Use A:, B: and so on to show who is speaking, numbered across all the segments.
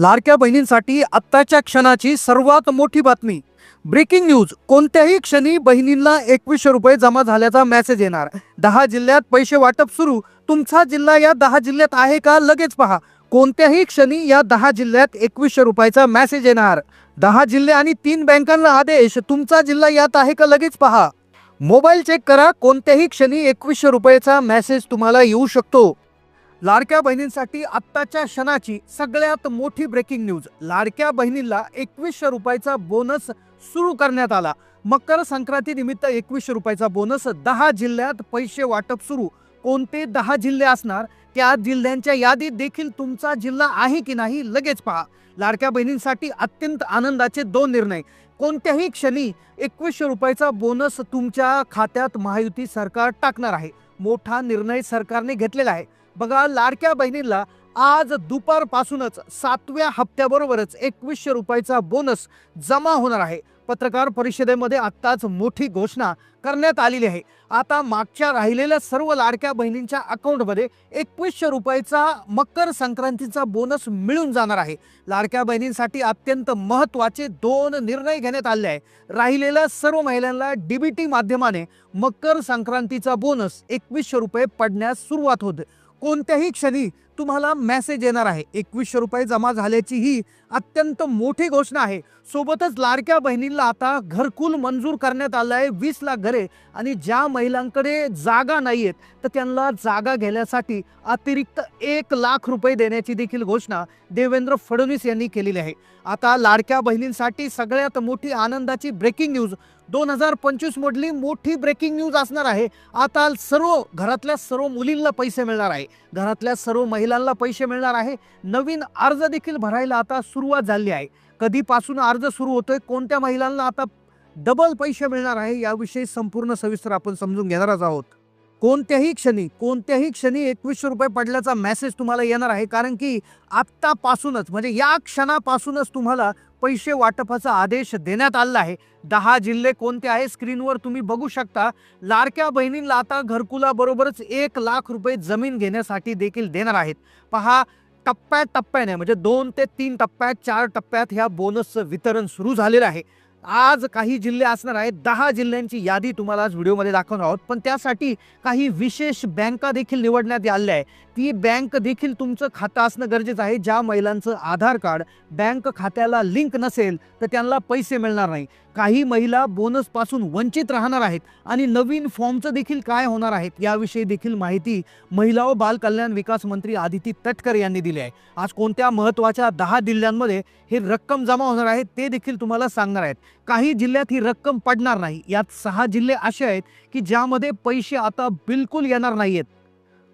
A: लाडक्या बहिणींसाठी आत्ताच्या क्षणाची सर्वात मोठी बातमी. ब्रेकिंग न्यूज कोणत्याही क्षणी बहिणींना एकवीसशे रुपये जमा झाल्याचा मेसेज येणार. दहा जिल्ह्यात पैसे वाटप सुरू. तुमचा जिल्हा या दहा जिल्ह्यात आहे का? लगेच पहा. कोणत्याही क्षणी या दहा जिल्ह्यात एकवीसशे रुपयाचा मेसेज येणार. दहा जिल्हे आणि तीन बँकांना आदेश. तुमचा जिल्हा यात आहे का? लगेच पहा. मोबाईल चेक करा. कोणत्याही क्षणी एकवीसशे रुपयाचा मेसेज तुम्हाला येऊ शकतो. लाडक्या बहिणींसाठी आत्ताच्या क्षणाची सगळ्यात मोठी ब्रेकिंग न्यूज लाडक्या बहिणीला एकवीसशे रुपयाचा बोनस सुरू करण्यात आला. मकर संक्रांती निमित्त एकवीसशे रुपयाचा बोनस दहा जिल्ह्यात पैसे वाटप सुरू. कोणते दहा जिल्हे असणार? त्या जिल्ह्यांच्या यादीत देखील तुमचा जिल्हा आहे की नाही लगेच पहा. लाडक्या बहिणींसाठी अत्यंत आनंदाचे दोन निर्णय. कोणत्याही क्षणी एकवीसशे रुपयाचा बोनस तुमच्या खात्यात महायुती सरकार टाकणार आहे. मोठा निर्णय सरकारने घेतलेला आहे. बघा लाडक्या बहिणीला आज दुपारपासूनच सातव्या हप्त्याबरोबरच एकवीसशे रुपयाचा बोनस जमा होणार आहे. पत्रकार परिषदेमध्ये आत्ताच मोठी घोषणा करण्यात आलेली आहे. आता मागच्या राहिलेल्या सर्व लाडक्या बहिणींच्या अकाउंटमध्ये एकवीसशे रुपयाचा मकर संक्रांतीचा बोनस मिळून जाणार आहे. लाडक्या बहिणींसाठी अत्यंत महत्त्वाचे दोन निर्णय घेण्यात आले आहे राहिलेल्या सर्व महिलांना डीबीटी माध्यमाने मकर संक्रांतीचा बोनस एकवीसशे रुपये पडण्यास सुरुवात होते. कोणत्याही क्षणी तुम्हाला मेसेज येणार आहे. एकवीसशे रुपये जमा झाल्याची ही अत्यंत मोठी घोषणा आहे. सोबतच लाडक्या बहिणींना आता घरकुल मंजूर करण्यात आलं आहे. वीस लाख घरे आणि ज्या महिलांकडे जागा नाही आहेत तर त्यांना जागा घेण्यासाठी अतिरिक्त एक लाख रुपये देण्याची देखील घोषणा देवेंद्र फडणवीस यांनी केलेली आहे. आता लाडक्या बहिणींसाठी सगळ्यात मोठी आनंदाची ब्रेकिंग न्यूज दोन हजार पंचवीस मधली मोठी ब्रेकिंग न्यूज असणार आहे. आता सर्व घरातल्या सर्व मुलींना पैसे मिळणार आहे. घरातल्या सर्व महिलांना पैसे मिळणार आहे. नवीन अर्ज देखील भरायला आता सुरुवात झाली आहे. कधीपासून अर्ज सुरू होतोय? कोणत्या महिलांना आता डबल पैसे मिळणार आहे? याविषयी संपूर्ण सविस्तर आपण समजून घेणारच आहोत. कोणत्याही क्षणी कोणत्याही क्षणी एकवीसशे रुपये पडल्याचा मेसेज तुम्हाला येणार आहे. कारण की आत्तापासूनच म्हणजे या क्षणापासूनच तुम्हाला पैसे वाटपाचा आदेश देण्यात आला आहे. दहा जिल्हे कोणते आहे स्क्रीनवर तुम्ही बघू शकता. लाडक्या बहिणींना आता घरकुलाबरोबरच एक लाख रुपये जमीन घेण्यासाठी देखील देणार आहेत. पहा टप्प्या टप्प्याने म्हणजे दोन ते तीन टप्प्यात चार टप्प्यात ह्या बोनसचं वितरण सुरू झालेलं आहे. आज काही जिल्हे असणार आहेत. दहा जिल्ह्यांची यादी तुम्हाला आज व्हिडिओमध्ये दाखवणार आहोत. पण त्यासाठी काही विशेष बँका देखील निवडण्यात आल्या आहे ती बँक देखील तुमचं खातं असणं गरजेचं आहे. ज्या महिलांचं आधार कार्ड बँक खात्याला लिंक नसेल तर त्यांना पैसे मिळणार नाही. काही महिला बोनसपासून वंचित राहणार आहेत आणि नवीन फॉर्मचं देखील काय होणार आहेत याविषयी देखील माहिती महिला व बालकल्याण विकास मंत्री आदिती तटकर यांनी दिली आहे. आज कोणत्या महत्त्वाच्या दहा जिल्ह्यांमध्ये ही रक्कम जमा होणार आहे ते देखील तुम्हाला सांगणार आहेत. काही जिल्ह्यात ही रक्कम पडणार नाही. यात सहा जिल्हे असे आहेत की ज्यामध्ये पैसे आता बिलकुल येणार नाही आहेत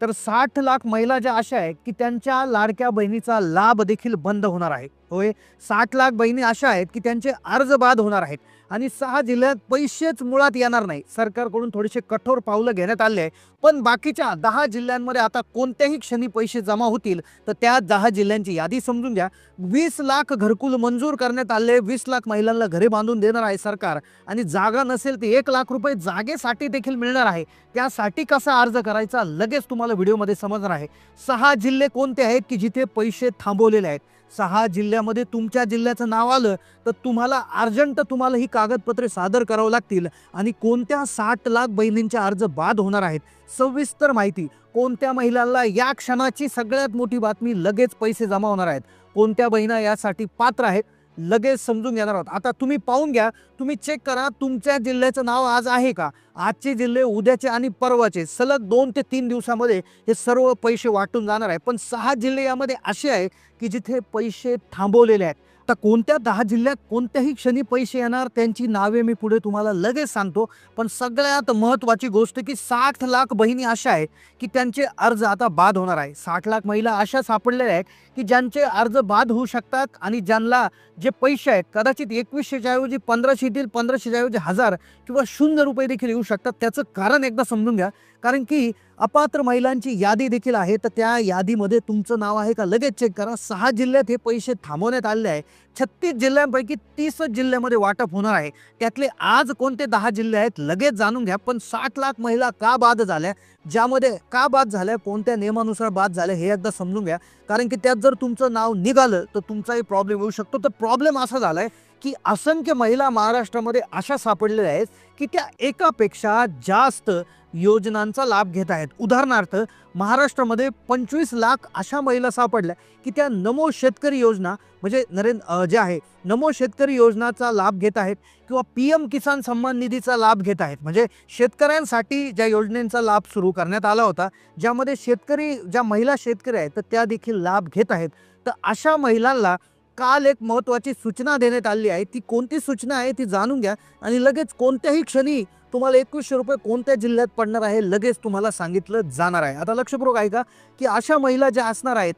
A: तर साठ लाख महिला ज्या अशा आहेत की त्यांच्या लाडक्या बहिणीचा लाभ देखील बंद होणार आहे. होय साठ लाख बहिणी अशा आहेत की त्यांचे अर्ज बाद होणार आहेत. आणि सहा जिल्ह्यात पैसेच मुळात येणार नाही. सरकारकडून थोडेसे कठोर पावलं घेण्यात आले आहे पण बाकीच्या दहा जिल्ह्यांमध्ये आता कोणत्याही क्षणी पैसे जमा होतील तर त्या दहा जिल्ह्यांची यादी समजून घ्या. वीस लाख घरकुल मंजूर करण्यात आले वीस लाख महिलांना घरे बांधून देणार आहे सरकार. आणि जागा नसेल तर एक लाख रुपये जागेसाठी देखील मिळणार आहे. त्यासाठी कसा अर्ज करायचा लगेच तुम्हाला व्हिडिओमध्ये समजणार आहे. सहा जिल्हे कोणते आहेत की जिथे पैसे थांबवलेले आहेत? सहा जिल्ह्यामध्ये तुमच्या जिल्ह्याचं नाव आलं तर तुम्हाला अर्जंट तुम्हाला ही कागदपत्रे सादर करावं लागतील. आणि कोणत्या साठ लाख बहिणींचे अर्ज बाद होणार आहेत सविस्तर माहिती कोणत्या महिलांना या क्षणाची सगळ्यात मोठी बातमी लगेच पैसे जमा होणार आहेत कोणत्या बहिणा यासाठी पात्र आहेत लगेच समजून घेणार आहोत. आता तुम्ही पाहून घ्या तुम्ही चेक करा तुमच्या जिल्ह्याचं नाव आज आहे का? आजचे जिल्हे उद्याचे आणि परवाचे. सलग दोन ते तीन दिवसामध्ये हे सर्व पैसे वाटून जाणार आहे. पण सहा जिल्हे यामध्ये असे आहे की जिथे पैसे थांबवलेले आहेत. तर कोणत्या दहा जिल्ह्यात कोणत्याही क्षणी पैसे येणार त्यांची नावे मी पुढे तुम्हाला लगेच सांगतो. पण सगळ्यात महत्त्वाची गोष्ट की साठ लाख बहिणी अशा आहेत की त्यांचे अर्ज आता बाद होणार आहे. साठ लाख महिला अशा सापडलेल्या आहेत की ज्यांचे अर्ज बाद होऊ शकतात आणि ज्यांना जे पैसे आहेत कदाचित एकवीसशेच्या ऐवजी पंधराशे येतील पंधराशेच्या ऐवजी हजार किंवा शून्य रुपये देखील येऊ शकतात. त्याचं कारण एकदा समजून घ्या. कारण की अपात्र महिलांची यादी देखील आहे. तर त्या यादीमध्ये तुमचं नाव आहे का? लगेच चेक करा. सहा जिल्ह्यात हे पैसे थांबवण्यात आले आहे. छत्तीस जिल्ह्यांपैकी तीसच जिल्ह्यामध्ये वाटप होणार आहे. त्यातले आज कोणते दहा जिल्हे आहेत? लगेच जाणून घ्या. पण साठ लाख महिला का बाद झाल्या? ज्यामध्ये का बाद झाल्या कोणत्या नियमानुसार बाद झाल्या हे एकदा समजून घ्या. कारण की त्यात जर तुमचं नाव निघालं तर तुमचाही प्रॉब्लेम होऊ शकतो. तर प्रॉब्लेम असा झाला आहे की असंख्य महिला महाराष्ट्रामध्ये अशा सापडलेल्या आहेत की त्या एकापेक्षा जास्त योजनांचा लाभ घेत आहेत. उदाहरणार्थ महाराष्ट्रामध्ये पंचवीस लाख अशा महिला सापडल्या की त्या नमो शेतकरी योजना म्हणजे नरेंद्र जे आहे नमो शेतकरी योजनाचा लाभ घेत आहेत किंवा पी एम किसान सन्मान निधीचा लाभ घेत आहेत. म्हणजे शेतकऱ्यांसाठी ज्या योजनेचा लाभ सुरू करण्यात आला होता ज्यामध्ये शेतकरी ज्या महिला शेतकरी आहेत तर त्या देखील लाभ घेत आहेत. तर अशा महिलांना काल एक महत्त्वाची सूचना देण्यात आली आहे. ती कोणती सूचना आहे ती जाणून घ्या आणि लगेच कोणत्याही क्षणी तुम्हाला एकवीसशे रुपये कोणत्या जिल्ह्यात पडणार आहे लगेच तुम्हाला सांगितलं जाणार आहे. आता लक्षपूर्वक ऐका की अशा महिला ज्या असणार आहेत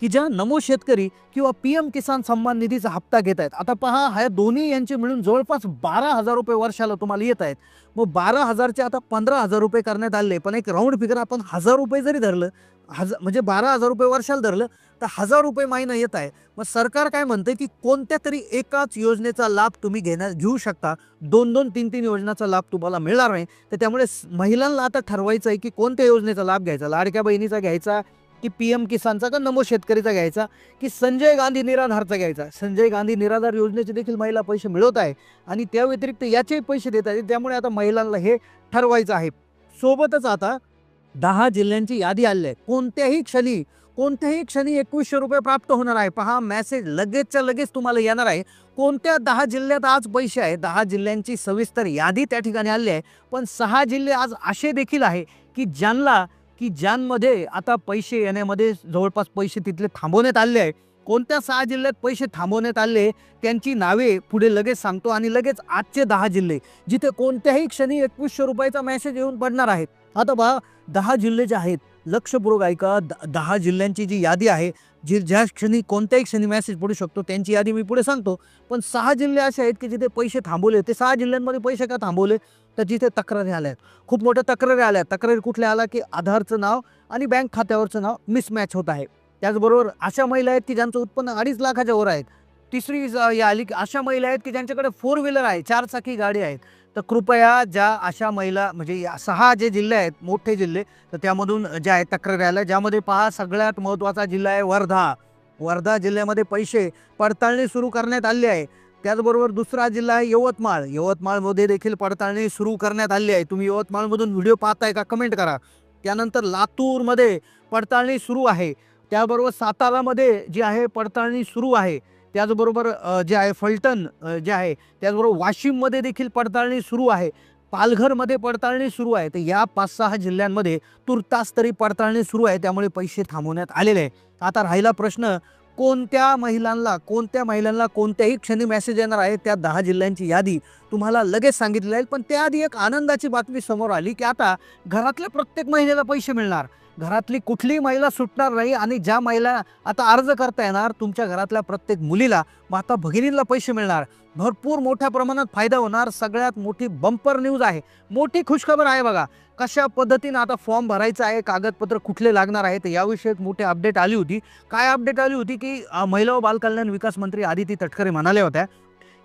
A: की ज्या नमो शेतकरी किंवा पी एम किसान सन्मान निधीचा हप्ता घेत आहेत. आता पहा ह्या दोन्ही यांचे मिळून जवळपास बारा हजार रुपये वर्षाला तुम्हाला येत आहेत. मग बारा हजारचे आता पंधरा हजार रुपये करण्यात आले पण एक राऊंड फिगर आपण हजार रुपये जरी धरलं हजार म्हणजे बारा हजार रुपये वर्षाला धरलं तर हजार रुपये महिना येत आहे. मग सरकार काय म्हणतं की कोणत्या तरी एकाच योजनेचा लाभ तुम्ही घेण्या घेऊ शकता. दोन दोन तीन तीन योजनाचा लाभ तुम्हाला मिळणार नाही. तर त्यामुळे महिलांना आता ठरवायचं आहे की कोणत्या योजनेचा लाभ घ्यायचा? लाडक्या बहिणीचा घ्यायचा की पी एम किसानचा का नमो शेतकरीचा घ्यायचा की संजय गांधी निराधारचा घ्यायचा. संजय गांधी निराधार योजनेचे देखील महिला पैसे मिळवत आहे आणि त्या व्यतिरिक्त याचेही पैसे देत आहेत. त्यामुळे आता महिलांना हे ठरवायचं आहे. सोबतच आता दहा जिल्ह्यांची यादी आली आहे. कोणत्याही क्षणी कोणत्याही क्षणी एकवीसशे रुपये प्राप्त होणार आहे. पहा मेसेज लगेचच्या लगेच तुम्हाला येणार आहे. कोणत्या दहा जिल्ह्यात आज पैसे आहे दहा जिल्ह्यांची सविस्तर यादी त्या ठिकाणी आली आहे. पण सहा जिल्हे आज असे देखील आहे की ज्यांना की ज्यांमध्ये आता पैसे येण्यामध्ये जवळपास पैसे तिथले थांबवण्यात आले आहे कोणत्या सहा जिल्ह्यात पैसे थांबवण्यात आले त्यांची नावे पुढे लगेच सांगतो आणि लगेच आजचे दहा जिल्हे जिथे कोणत्याही क्षणी एकवीसशे रुपयाचा मेसेज येऊन पडणार आहेत. आता पहा दहा जिल्हे जे आहेत लक्षपूर्वक ऐका द- दहा जिल्ह्यांची जी यादी आहे जी ज्या क्षणी कोणत्याही क्षणी मेसेज पडू शकतो त्यांची यादी मी पुढे सांगतो. पण सहा जिल्हे असे आहेत की जिथे पैसे थांबवले ते सहा जिल्ह्यांमध्ये पैसे का थांबवले? तर जिथे तक्रारी आल्या आहेत. खूप मोठ्या तक्रारी आल्या आहेत. तक्रारी कुठल्या? आला की आधारचं नाव आणि बँक खात्यावरचं नाव मिसमॅच होत आहे. त्याचबरोबर अशा महिला आहेत की ज्यांचं उत्पन्न अडीच लाखाच्या वर आहेत. तिसरी या आली की अशा महिला आहेत की ज्यांच्याकडे फोर व्हीलर आहे चार चाकी गाडी आहेत. तर कृपया ज्या अशा महिला म्हणजे या सहा जे जिल्हे आहेत मोठे जिल्हे तर त्यामधून ज्या आहेत तक्रारी आल्या ज्यामध्ये पहा सगळ्यात महत्त्वाचा जिल्हा आहे वर्धा. वर्धा जिल्ह्यामध्ये पैसे पडताळणी सुरू करण्यात आली आहे. त्याचबरोबर दुसरा जिल्हा आहे यवतमाळ. यवतमाळमध्ये देखील पडताळणी सुरू करण्यात आली आहे. तुम्ही यवतमाळमधून व्हिडिओ पाहताय का कमेंट करा. त्यानंतर लातूरमध्ये पडताळणी सुरू आहे. त्याबरोबर सातारामध्ये जी आहे पडताळणी सुरू आहे. त्याचबरोबर जे आहे फलटण जे आहे त्याचबरोबर वाशिममध्ये देखील पडताळणी सुरू आहे. पालघरमध्ये पडताळणी सुरू आहे. तर या पाच सहा जिल्ह्यांमध्ये तुर्तास तरी पडताळणी सुरू आहे. त्यामुळे पैसे थांबवण्यात आलेले आहे आता राहिला प्रश्न कोणत्या महिलांना कोणत्या महिलांना कोणत्याही क्षणी मेसेज येणार आहे? त्या दहा जिल्ह्यांची यादी तुम्हाला लगेच सांगितली जाईल. पण त्याआधी एक आनंदाची बातमी समोर आली की आता घरातल्या प्रत्येक महिलेला पैसे मिळणार. घरातली कुठलीही महिला सुटणार नाही आणि ज्या महिला आता अर्ज करता येणार तुमच्या घरातल्या प्रत्येक मुलीला माता भगिनींना पैसे मिळणार. भरपूर मोठ्या प्रमाणात फायदा होणार. सगळ्यात मोठी बंपर न्यूज आहे. मोठी खुशखबर आहे बघा. कशा पद्धतीनं आता फॉर्म भरायचा आहे कागदपत्र कुठले लागणार आहेत याविषयी एक मोठी अपडेट आली होती. काय अपडेट आली होती की महिला व बालकल्याण विकास मंत्री आदिती तटकरे म्हणाल्या होत्या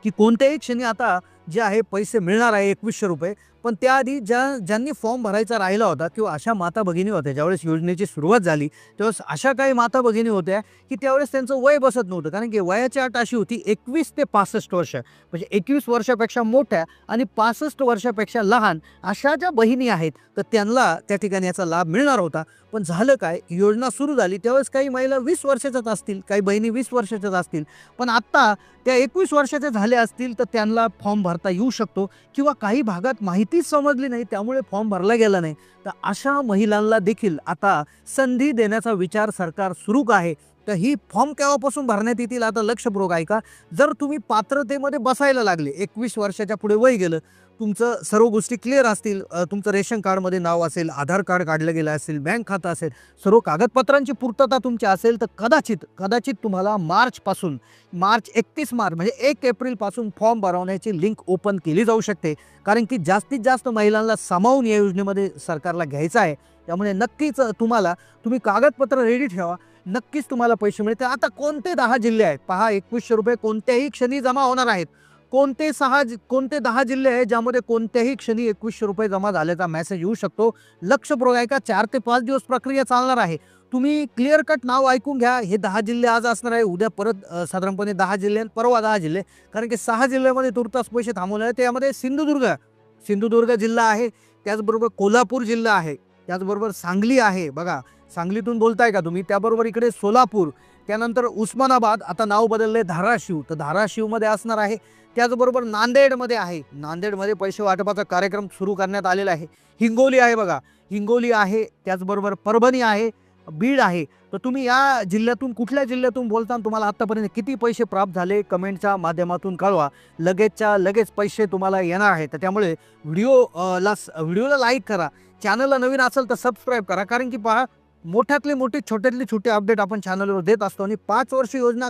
A: की कोणत्याही क्षणी आता जे आहे पैसे मिळणार आहे एकवीसशे रुपये पण त्याआधी ज्या ज्यांनी फॉर्म भरायचा राहिला होता किंवा अशा माता भगिनी होत्या ज्यावेळेस योजनेची सुरुवात झाली त्यावेळेस अशा काही माता भगिनी होत्या की त्यावेळेस त्यांचं वय बसत नव्हतं. कारण की वयाची अट अशी होती एकवीस ते पासष्ट वर्ष. म्हणजे एकवीस वर्षापेक्षा मोठ्या आणि पासष्ट वर्षापेक्षा लहान अशा ज्या बहिणी आहेत तर त्यांना त्या ठिकाणी याचा लाभ मिळणार होता. पण झालं काय योजना सुरू झाली. त्यावेळेस काही महिला वीस वर्षाच्याच असतील काही बहिणी वीस वर्षाच्याच असतील. पण आत्ता त्या एकवीस वर्षाच्या झाल्या असतील तर त्यांना फॉर्म भरता येऊ शकतो किंवा काही भागात ती समजली नाही त्यामुळे फॉर्म भरला गेला नाही. तर अशा महिलांना देखील आता संधी देण्याचा विचार सरकार सुरू आहे. तर ही फॉर्म केव्हापासून भरण्यात येतील आता लक्षपूर्वक ऐका. जर तुम्ही पात्रतेमध्ये बसायला लागले एकवीस वर्षाच्या पुढे वय गेलं तुमचं सर्व गोष्टी क्लिअर असतील. तुमचं रेशन कार्डमध्ये नाव असेल आधार कार्ड काढलं गेलं असेल बँक खातं असेल सर्व कागदपत्रांची पूर्तता तुमची असेल तर कदाचित कदाचित तुम्हाला मार्चपासून मार्च एकतीस मार्च म्हणजे एक एप्रिलपासून फॉर्म भरवण्याची लिंक ओपन केली जाऊ शकते. कारण की जास्तीत जास्त महिलांना सामावून या योजनेमध्ये सरकारला घ्यायचं आहे. त्यामुळे नक्कीच तुम्हाला तुम्ही कागदपत्र रेडी ठेवा. नक्कीच तुम्हाला पैसे मिळतील. आता कोणते दहा जिल्हे आहेत? पहा एकवीसशे रुपये कोणत्याही क्षणी जमा होणार आहेत. कोणते सहा जि- कोणते दहा जिल्हे आहे ज्यामध्ये कोणत्याही क्षणी एकवीसशे रुपये जमा झाल्याचा मेसेज येऊ शकतो. लक्षपूर्वक आहे का चार ते पाच दिवस प्रक्रिया चालणार आहे. तुम्ही क्लिअर कट नाव ऐकून घ्या. हे दहा जिल्हे आज असणार आहे. उद्या परत साधारणपणे दहा जिल्हे आणि परवा दहा जिल्हे. कारण की सहा जिल्ह्यामध्ये तुर्तास पैसे थांबवले आहेत. त्यामध्ये सिंधुदुर्ग सिंधुदुर्ग जिल्हा आहे. त्याचबरोबर कोल्हापूर जिल्हा आहे. त्याचबरोबर सांगली आहे. बघा सांगलीतून बोलताय का तुम्ही? त्याबरोबर इकडे सोलापूर त्यानंतर उस्मानाबाद. आता नाव बदलले धाराशिव. तर धाराशिवमध्ये असणार आहे. त्याचबरोबर नांदेडमध्ये आहे. नांदेडमध्ये पैसे वाटपाचा कार्यक्रम सुरू करण्यात आलेला आहे. हिंगोली आहे बघा. हिंगोली आहे त्याचबरोबर परभणी आहे बीड आहे. तर तुम्ही या जिल्ह्यातून कुठल्या जिल्ह्यातून बोलता तुम्हाला आत्तापर्यंत किती पैसे प्राप्त झाले? कमेंटच्या माध्यमातून कळवा. लगेचच्या लगेच पैसे तुम्हाला येणार आहेत. तर त्यामुळे व्हिडिओ व्हिडिओला लाईक करा. चॅनलला नवीन असेल तर सबस्क्राईब करा. कारण की पहा मोठ्यातले मोठे छोट्यातले छोटे अपडेट आपण चॅनलवर देत असतो. आणि पाच वर्ष योजना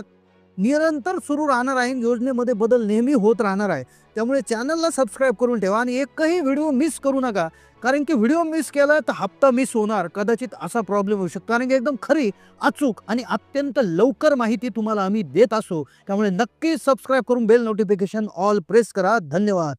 A: निरंतर सुरू राहणार आहे योजनेमध्ये बदल नेहमी होत राहणार आहे. त्यामुळे चॅनलला सबस्क्राईब करून ठेवा आणि एकही व्हिडिओ मिस करू नका. कारण की व्हिडिओ मिस केला तर हप्ता मिस होणार. कदाचित असा प्रॉब्लेम होऊ शकतो. कारण की एकदम खरी अचूक आणि अत्यंत लवकर माहिती तुम्हाला आम्ही देत असो. त्यामुळे नक्की सबस्क्राईब करून बेल नोटिफिकेशन ऑल प्रेस करा. धन्यवाद.